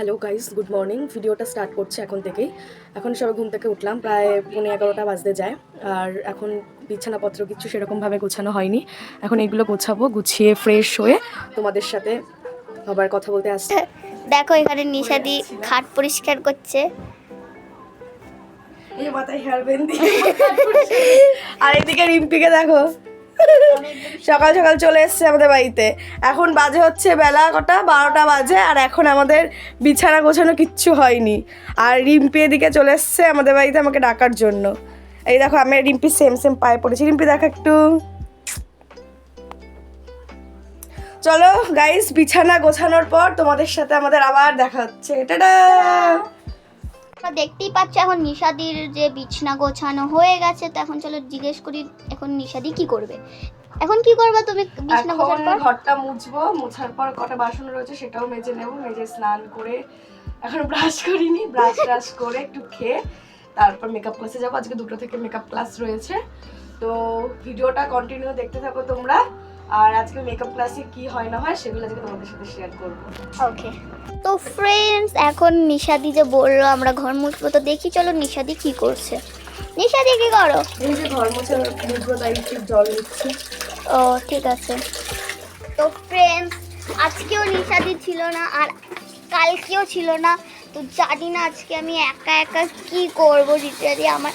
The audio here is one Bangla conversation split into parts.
হ্যালো গাইস গুড মর্নিং ভিডিওটা স্টার্ট করছে এখন থেকেই। এখন সবাই ঘুম থেকে উঠলাম প্রায় পৌনে এগারোটা বাজতে যায়। আর এখন বিছানাপত্র কিছু সেরকমভাবে গোছানো হয়নি। এখন এগুলো গোছাবো গুছিয়ে ফ্রেশ হয়ে তোমাদের সাথে আবার কথা বলতে আসছে। দেখো এখানে নিশাদি খাট পরিষ্কার করছে। মাথায় হেয়ার আর এদিকে রিম্পিকে দেখো। সকাল সকাল চলে এসছে আমাদের বাড়িতে। এখন বাজে হচ্ছে বেলা কটা? বারোটা বাজে আর এখন আমাদের বিছানা গোছানো কিচ্ছু হয়নি। আর রিম্পি এদিকে চলে এসছে আমাদের বাড়িতে আমাকে ডাকার জন্য। এই দেখো, আমি রিম্পি সেম সেম পায়ে পড়েছি। রিম্পি, দেখো একটু। চলো গাইস বিছানা গোছানোর পর তোমাদের সাথে আমাদের আবার দেখা হচ্ছে। টাটা! দেখতেই পাচ্ছ এখন নিশাদির যে বিছনা গোছানো হয়ে গেছে তো এখন চলো জিজ্ঞেস করি এখন নিশাদি কি করবে? এখন কি করবে তুমি বিছনা গোছানোর পর? ঘরটা মুছবো মোছার পর কটা বাসন রয়েছে সেটাও মেজে নেব মেজে স্নান করে এখন ব্রাশ করিনি ব্রাশ ট্রাশ করে একটু খেয়ে তারপর মেকআপ ক্লাসে যাব। আজকে দুটো থেকে মেকআপ ক্লাস রয়েছে। তো ভিডিওটা কন্টিনিউ দেখতে থাকো তোমরা। আর আজকে মেকআপ ক্লাসে কি হয় না হয় সেগুলো আজকে তোমাদের সাথে শেয়ার করব। ওকে তো ফ্রেন্ডস এখন নিশাদি যে বলল আমরা ঘর মুছবো তো দেখি চলো নিশাদি কি করছে। নিশাদি কি করো? এই যে ঘর মোছার মুছবো তাই একটু জল নিচ্ছি। ও ঠিক আছে। তো ফ্রেন্ডস আজকেও নিশাদি ছিল না আর কালকেও ছিল না। তো জানি না আজকে আমি একা একা কি করব লিটারি আমার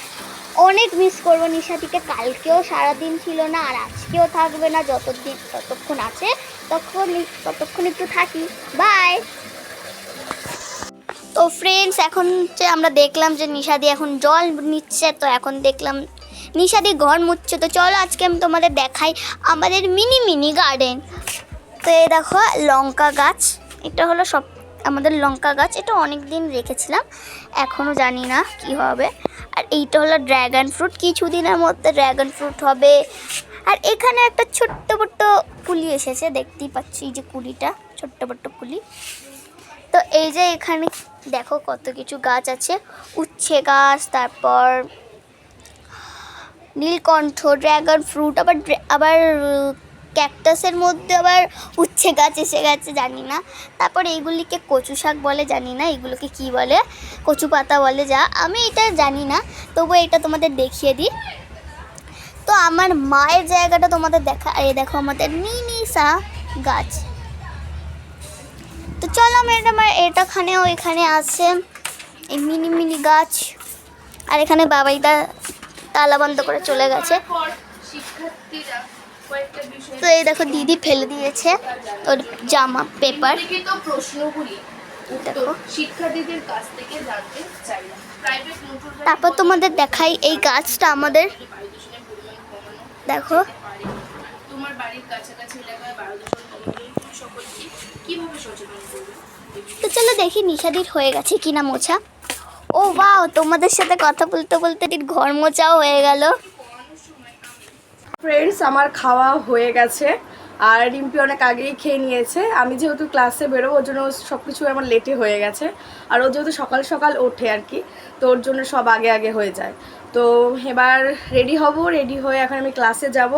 অনেক মিস করব নিশাদিকে। কালকেও সারাদিন ছিল না, আর আজকেও থাকবে না, যতদিন ততক্ষণ আছে তখন ততক্ষণ একটু থাকি। বাই তো ফ্রেন্ডস এখন যে আমরা দেখলাম যে নিশাদি এখন জল নিচ্ছে, তো এখন দেখলাম নিশাদি ঘর মুছছে। তো চলো আজকে আমি তোমাদের দেখাই আমাদের মিনি মিনি গার্ডেন তো এই দেখো লঙ্কা গাছ, এটা হলো সব আমাদের লঙ্কা গাছ, এটা অনেক দিন রেখেছিলাম এখনও জানি না কি হবে। আর এইটা হলো ড্র্যাগন ফ্রুট কিছুদিনের মধ্যে ড্র্যাগন ফ্রুট হবে। আর এখানে একটা ছোট্ট ছোট্ট কুলি এসেছে, দেখতেই পাচ্ছি যে কুলিটা ছোট্ট ছোট্ট কুলি তো এই যে এখানে দেখো কত কিছু গাছ আছে, উচ্ছে গাছ, তারপর নীলকণ্ঠ ড্র্যাগন ফ্রুট আবার আবার ক্যাকটাসের মধ্যে আবার উচ্ছে গাছ এসে গেছে, জানি না। তারপর এইগুলিকে কচু শাক বলে, জানি না এগুলোকে কি বলে, কচু পাতা বলে যা। আমি এটা জানি না তবু এটা তোমাদের দেখিয়ে দিই। তো আমার মায়ের জায়গাটা তোমাদের দেখা, এই দেখো আমাদের নিনিসা গাছ। তো চলো আমি এটা আমার এটাখানেও এখানে আছে এই মিনি মিনি গাছ। আর এখানে বাবাইদা তালা বন্ধ করে চলে গেছে। তো এই দেখো দিদি ফেলে দিয়েছে ওর জামা পেপার। প্রশ্নগুলি দেখো। শিক্ষার্থীদের কাছ থেকে জানতে চাইলাম তারপর তোমাদের দেখাই এই গাছটা আমাদের। দেখো। তোমার বাড়ির কাছাকাছি এলাকায় বায়ুদূষণ কমানোর সকলকে কীভাবে সচেতন করবে? তো চলো দেখি নিশাদির হয়ে গেছে কিনা মোছা। ও বাও তোমাদের সাথে কথা বলতে বলতে ঘর মোছাও হয়ে গেল। ফ্রেন্ডস আমার খাওয়া হয়ে গেছে। আর রিম্পি অনেক আগেই খেয়ে নিয়েছে। আমি যেহেতু ক্লাসে বেরোবো, ওর জন্য সব কিছু আমার লেটে হয়ে গেছে। আর ও যেহেতু সকাল সকাল ওঠে আর কি, তো ওর জন্য সব আগে আগে হয়ে যায়। তো এবার রেডি হব রেডি হয়ে এখন আমি ক্লাসে যাব।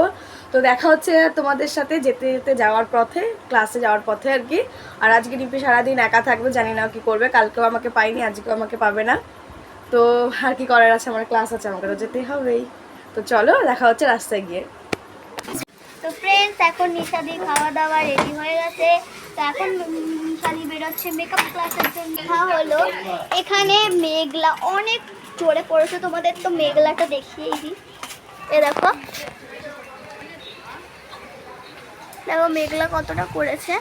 তো দেখা হচ্ছে তোমাদের সাথে যেতে যেতে যাওয়ার পথে ক্লাসে যাওয়ার পথে আর কি। আর আজকে রিম্পি সারাদিন একা থাকবে, জানি না কি করবে। কালকেও আমাকে পাইনি আজকেও আমাকে পাবে না। তো আর কি করার আছে, আমার ক্লাস আছে, আমাকে তো যেতেই হবেই। তো চলো, দেখা হচ্ছে রাস্তায় গিয়ে। তো ফ্রেন্ডস এখন নিশাদি খাওয়া দাওয়া রেডি হয়ে গেছে। তো এখন নিশাদি বেরোচ্ছে মেকআপ ক্লাসের জন্য। হলো। এখানে মেঘলা, অনেক জোরে পড়েছে তোমাদের, তো মেঘলাটা দেখিয়ে দিই। এ দেখো। দেখো মেঘলা কতটা করেছে।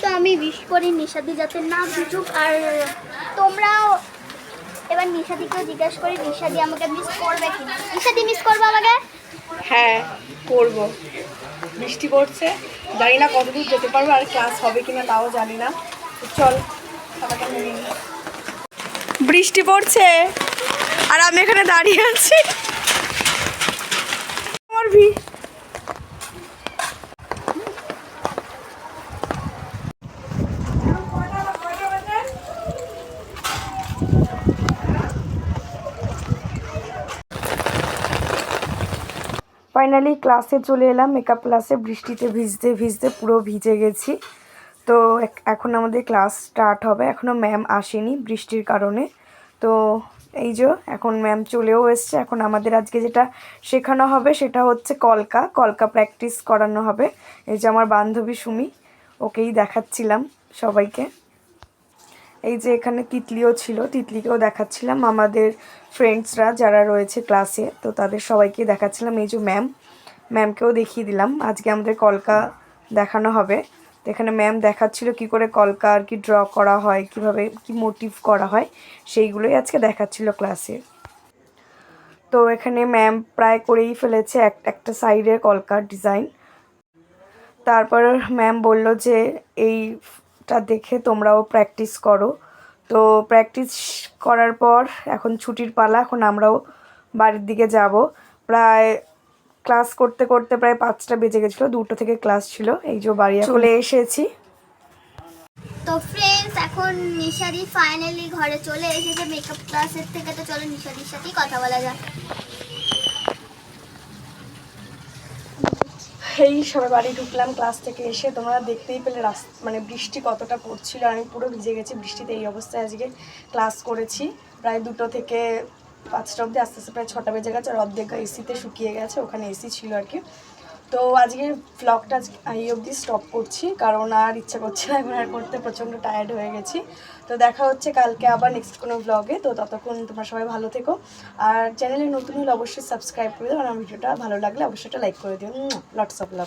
তো আমি উইশ করি নিশাদি যাতে না ভিজুক, আর তোমরাও এবার নিশাদিকেও জিজ্ঞাসা করি, নিশাদি আমাকে মিস করবে কি নিশাদি মিস করবে আমাকে? হ্যাঁ করব। বৃষ্টি পড়ছে, জানি না কতদূর যেতে পারব, আর ক্লাস হবে কিনা তাও জানি না। চল। বৃষ্টি পড়ছে, আর আমি এখানে দাঁড়িয়ে আছি। আমার ফাইনালি ক্লাসে চলে এলাম মেকআপ ক্লাসে বৃষ্টিতে ভিজতে ভিজতে পুরো ভিজে গেছি। তো এখন আমাদের ক্লাস স্টার্ট হবে এখনও ম্যাম আসেনি বৃষ্টির কারণে। তো এই যে, এখন ম্যাম চলেও এসছে। এখন আমাদের আজকে যেটা শেখানো হবে সেটা হচ্ছে কলকা। কলকা প্র্যাকটিস করানো হবে। এই যে আমার বান্ধবী সুমি, ওকেই দেখাচ্ছিলাম সবাইকে। এই যে এখানে তিতলিও ছিল, তিতলিকেও দেখাচ্ছিলাম আমাদের ফ্রেন্ডসরা যারা রয়েছে ক্লাসে তো তাদের সবাইকে দেখাচ্ছিলাম। এই যে ম্যাম ম্যামকেও দেখিয়ে দিলাম। আজকে আমাদের কলকা দেখানো হবে। তো এখানে ম্যাম দেখাচ্ছিল কি করে কলকা আর কি ড্র করা হয়, কীভাবে কি মোটিভ করা হয়, সেইগুলোই আজকে দেখাচ্ছিল ক্লাসে তো এখানে ম্যাম প্রায় করেই ফেলেছে এক, একটা সাইডের কলকার ডিজাইন তারপর ম্যাম বলল যে এইটা দেখে তোমরাও প্র্যাকটিস করো। তো প্র্যাকটিস করার পর এখন ছুটির পালা এখন আমরাও বাড়ির দিকে যাব। প্রায় ক্লাস করতে করতে প্রায় পাঁচটা বেজে গেছিল দুটো থেকে ক্লাস ছিল। এই যে বাড়ি চলে। এসেছি। তো ফ্রেন্ডস এখন নিশারি ফাইনালি ঘরে চলে এসেছে মেকআপ ক্লাসের থেকে। তো চলো নিশাদির সাথেই কথা বলা যাক। এই সবাই বাড়ি ঢুকলাম ক্লাস থেকে এসে তোমরা দেখতেই পেলে রাস্তা মানে বৃষ্টি কতটা পড়ছিল। আমি পুরো ভিজে গেছি, বৃষ্টিতে এই অবস্থায় আজকে ক্লাস করেছি। প্রায় দুটো থেকে পাঁচটা অবধি, আস্তে আস্তে প্রায় ছটা বেজে গেছে। আর অর্ধেক এসিতে শুকিয়ে গেছে, ওখানে এসি ছিল আর কি। তো আজকে ব্লগটা এই অবধি স্টপ করছি, কারণ আর ইচ্ছা করছে না এখন আর করতে প্রচণ্ড টায়ার্ড হয়ে গেছি। তো দেখা হচ্ছে কালকে আবার নেক্সট কোনো ব্লগে তো ততক্ষণ তোমার সবাই ভালো থেকো। আর চ্যানেলে নতুন হলে অবশ্যই সাবস্ক্রাইব করে দিও, আর আমার ভিডিওটা ভালো লাগলে অবশ্যই একটা লাইক করে দিও। Lots of love